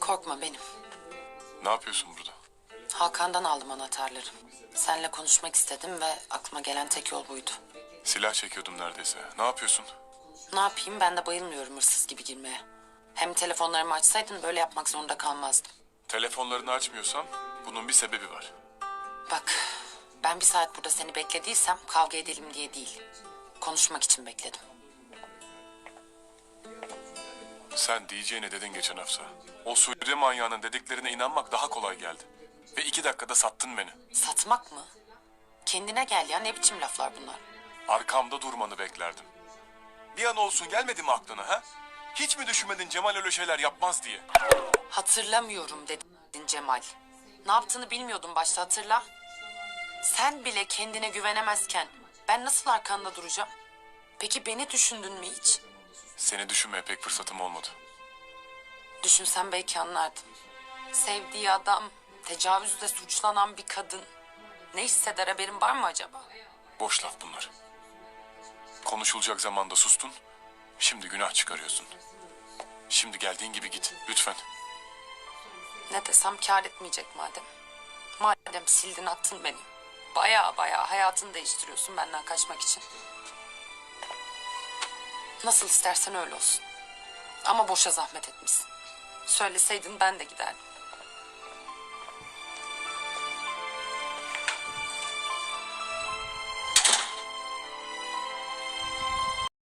Korkma benim. Ne yapıyorsun burada? Hakan'dan aldım anahtarları. Seninle konuşmak istedim ve aklıma gelen tek yol buydu. Silah çekiyordum neredeyse. Ne yapıyorsun? Ne yapayım ben de bayılmıyorum hırsız gibi girmeye. Hem telefonlarımı açsaydın böyle yapmak zorunda kalmazdım. Telefonlarını açmıyorsan bunun bir sebebi var. Bak ben bir saat burada seni beklediysem kavga edelim diye değil. Konuşmak için bekledim. Sen diyeceğine dedin geçen hafta. O Suudi manyağının dediklerine inanmak daha kolay geldi. Ve iki dakikada sattın beni. Satmak mı? Kendine gel ya ne biçim laflar bunlar. Arkamda durmanı beklerdim. Bir an olsun gelmedi mi aklına ha? Hiç mi düşünmedin Cemal öyle şeyler yapmaz diye? Hatırlamıyorum dedin Cemal. Ne yaptığını bilmiyordum başta hatırla. Sen bile kendine güvenemezken ben nasıl arkanda duracağım? Peki beni düşündün mü hiç? Seni düşünmeye pek fırsatım olmadı. Düşünsem belki anlardım. Sevdiği adam, tecavüzle suçlanan bir kadın. Ne hisseder haberin var mı acaba? Boş laf bunlar. Konuşulacak zamanda sustun. Şimdi günah çıkarıyorsun. Şimdi geldiğin gibi git lütfen. Ne desem kâr etmeyecek madem. Madem sildin attın beni. Baya baya hayatını değiştiriyorsun benden kaçmak için. Nasıl istersen öyle olsun. Ama boşa zahmet etmişsin. Söyleseydin ben de giderdim.